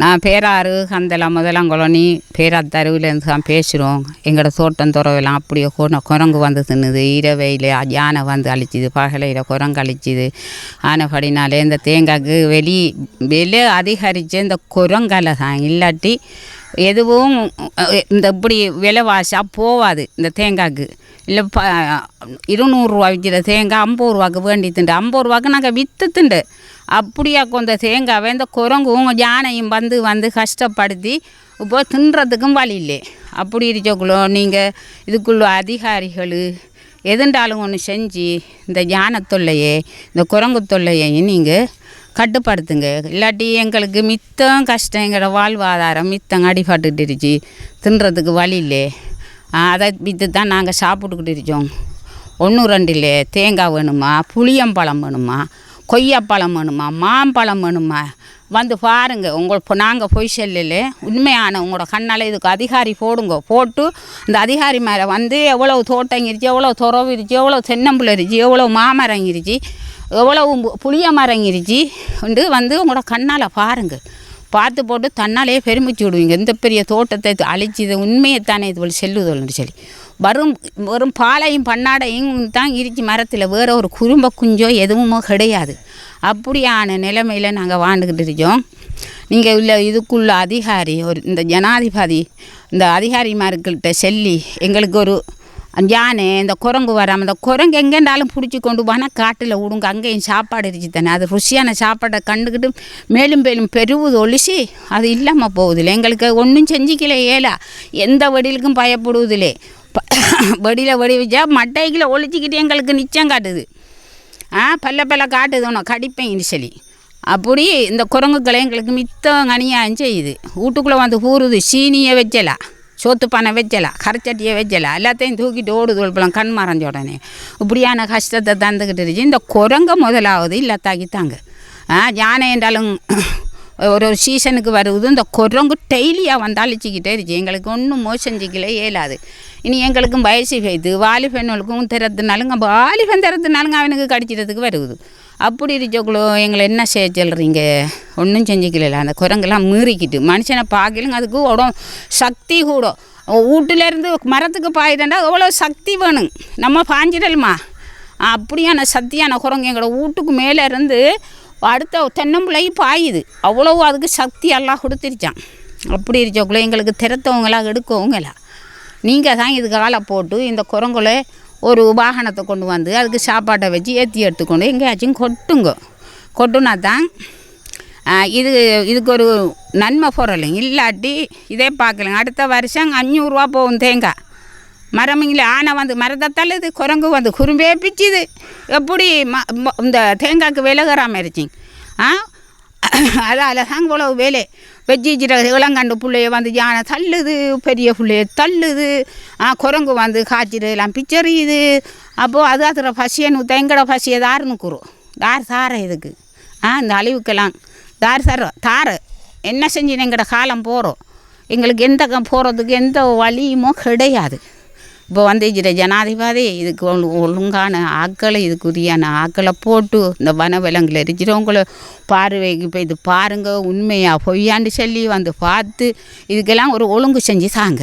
நான் பேராறு கந்தலாம் முதலாங்குளனி பேராத்தருவிலேருந்து தான் பேசுகிறோம் எங்களோட தோட்டம் துறவெல்லாம் அப்படியே கொ- குரங்கு வந்து தின்னுது. இரவையில் யானை வந்து அழிச்சிது பகலையில் குரங்கு அழிச்சிது. ஆனபடினாலே இந்த தேங்காய்க்கு வெளி விலை அதிகரித்து இந்த குரங்கால தான். இல்லாட்டி எதுவும் இந்த இப்படி விலைவாசியாக போகாது இந்த தேங்காய்க்கு. இல்லை ப இருநூறுரூவா விற்கிற தேங்காய் ஐம்பது ரூபாய்க்கு வேண்டி திண்டு. ஐம்பது ரூபாய்க்கு நாங்கள் விற்று திண்டு. அப்படியா கொண்ட தேங்காவை இந்த குரங்கும் யானையும் வந்து வந்து கஷ்டப்படுத்தி இப்போ தின்றதுக்கும் வழி இல்லை. அப்படி இருக்கக்குள்ள நீங்கள் இதுக்குள்ள அதிகாரிகள் எதுண்டாலும் ஒன்று செஞ்சு இந்த யானை தொல்லையே இந்த குரங்கு தொல்லையையும் நீங்கள் கட்டுப்படுத்துங்க. இல்லாட்டி எங்களுக்கு மித்தம் கஷ்டம் எங்களோட வாழ்வாதாரம் மித்தம் அடிபட்டுட்டுருச்சு தின்றதுக்கு வழி இல்லை. அதை விற்று தான் நாங்கள் சாப்பிட்டுக்கிட்டு இருக்கோம். ஒன்று ரெண்டு இல்லை. தேங்காய் வேணுமா? புளியம்பழம் வேணுமா? கொய்யாப்பழம் வேணுமா? மாம்பழம் வேணுமா? வந்து பாருங்க உங்கள் இப்போ நாங்கள் பொய் செல்லல. உண்மையான உங்களோட கண்ணால் இதுக்கு அதிகாரி போடுங்க. போட்டு இந்த அதிகாரி மேலே வந்து எவ்வளோ தோட்டம் இருந்துச்சு எவ்வளோ துறவு இருந்துச்சு எவ்வளோ தென்னம்புள்ள இருந்துச்சு எவ்வளோ மாமரம் இருந்துச்சு எவ்வளோ பு- புளிய மரம் இருந்துச்சு வந்து உங்களோட கண்ணால் பாருங்கள் பார்த்து போட்டு தன்னாலே பெருமிச்சு விடுவீங்க. இந்த பெரிய தோட்டத்தை இது அழிச்சது உண்மையைத்தானே இது போல் செல்லுதல்னு சொல்லி. வரும் வெறும் பாலையும் பன்னாடையும் தான் இருந்துச்சு மரத்தில் வேறு ஒரு குறும்ப குஞ்சோ எதுவுமோ கிடையாது. அப்படியான நிலைமையில் நாங்கள் வாழ்ந்துக்கிட்டு இருக்கோம். நீங்கள் உள்ள இதுக்குள்ள அதிகாரி ஒரு இந்த ஜனாதிபதி இந்த அதிகாரிமார்கள்கிட்ட சொல்லி எங்களுக்கு ஒரு யானை இந்த குரங்கு வராமல் இந்த குரங்கு எங்கேண்டாலும் பிடிச்சி கொண்டு போனால் காட்டில் விடுங்க அங்கேயும் சாப்பாடு இருந்துச்சு தானே. அது ருசியான சாப்பாடை கண்டுக்கிட்டு மேலும் மேலும் பெருவுது ஒழிச்சு அது இல்லாமல் போகுதில்ல எங்களுக்கு ஒன்றும் செஞ்சிக்கல ஏலா. எந்த வடிலுக்கும் பயப்படுவதில்லை. ப வெடியில் வடி வச்சா மட்டைகளை ஒழிச்சிக்கிட்டு எங்களுக்கு நிச்சயம் காட்டுது. ஆ பல்ல பல்ல காட்டுது ஒன்று கடிப்பேன் சொல்லி அப்படி இந்த குரங்குகளை எங்களுக்கு மித்தம் கனியாக செய்யுது. வீட்டுக்குள்ளே வந்து ஊறுது சீனியை வச்சலாம் சோத்து பானை வைச்சலாம் கரைச்சட்டியை வைச்சலாம் எல்லாத்தையும் தூக்கிட்டு ஓடுது ஒழுப்பலாம் கண் மறைஞ்ச உடனே இப்படியான கஷ்டத்தை தந்துக்கிட்டு இருந்துச்சு. இந்த குரங்க முதலாவது இல்லாத்தாக்கித்தாங்க ஆ யானை என்றாலும் ஒரு ஒரு சீசனுக்கு வருது இந்த குரங்கு டெய்லியாக வந்து அழிச்சிக்கிட்டே இருந்துச்சு. எங்களுக்கு ஒன்றும் மோசஞ்சிக்கல இயலாது. இனி எங்களுக்கும் வயசு பெய்து வாலிபெண்களுக்கும் திறத்துனாலுங்க வாலிபன் திறத்துனாலும் அவனுக்கு கடிச்சிடறதுக்கு வருது அப்படி இருக்கக்குள்ளோ எங்களை என்ன செய்ய சொல்கிறீங்க ஒன்றும் செஞ்சுக்கல அந்த குரங்கெல்லாம் மீறிக்கிட்டு மனுஷனை பார்க்கலுங்க அதுக்கு உடம்பு சக்தி கூடும் வீட்டிலேருந்து மரத்துக்கு பாயுதண்டா எவ்வளோ சக்தி வேணும் நம்ம பாஞ்சிடலுமா அப்படியான சக்தியான குரங்கு எங்களோட வீட்டுக்கு மேலே இருந்து அடுத்த தென்னம்பிள்ளையும் பாயுது அவ்வளோ அதுக்கு சக்தி எல்லாம் கொடுத்துருச்சான் அப்படி இருக்கக்குள்ள எங்களுக்கு திறத்தவங்களாம் எடுக்கவங்களா நீங்கள் தான் இதுக்கு ஆளை போட்டு இந்த குரங்குல ஒரு வாகனத்தை கொண்டு வந்து அதுக்கு சாப்பாட்டை வச்சு ஏற்றி எடுத்துக்கொண்டு எங்கேயாச்சும் கொட்டுங்க கொட்டுனா தான் இது இதுக்கு ஒரு நன்மை பொருளுங்க. இல்லாட்டி இதே பார்க்கலங்க. அடுத்த வருஷம் அஞ்சூறுரூவா போகும் தேங்காய் மரமிங்கள ஆனை வந்து மரத்தை தள்ளுது குரங்கு வந்து குறும்பே பிச்சுது. எப்படி ம ம- இந்த தேங்காய்க்கு விலகிறாமல் இருச்சிங்க ஆ? அதால் தாங்க இவ்வளவு வேலை. வெஜ்ஜிச்சிட இளங்கண்டு பிள்ளைய வந்து யானை தள்ளுது பெரிய பிள்ளைய தள்ளுது. ஆ குரங்கு வந்து காய்ச்சிட்டு எல்லாம் பிச்சறியுது அப்போது அது அதில் பசியை நூற்ற எங்கட பசியை தாருன்னு குறும் தார் தார இதுக்கு. ஆ இந்த அழிவுக்கெல்லாம் தார் தர தார். என்ன செஞ்சு எங்கட காலம் போகிறோம் எங்களுக்கு எந்த போகிறதுக்கு எந்த வழியுமோ கிடையாது. இப்போ வந்து ஜனாதிபதி இதுக்கு ஒழுங்கான ஆக்களை இதுக்குரியான ஆக்களை போட்டு இந்த வனவிலங்குல இருக்கிறவங்கள பார்வைக்கு இப்போ இது பாருங்க உண்மையாக பொய்யாண்டு சொல்லி வந்து பார்த்து இதுக்கெல்லாம் ஒரு ஒழுங்கு செஞ்சு தாங்க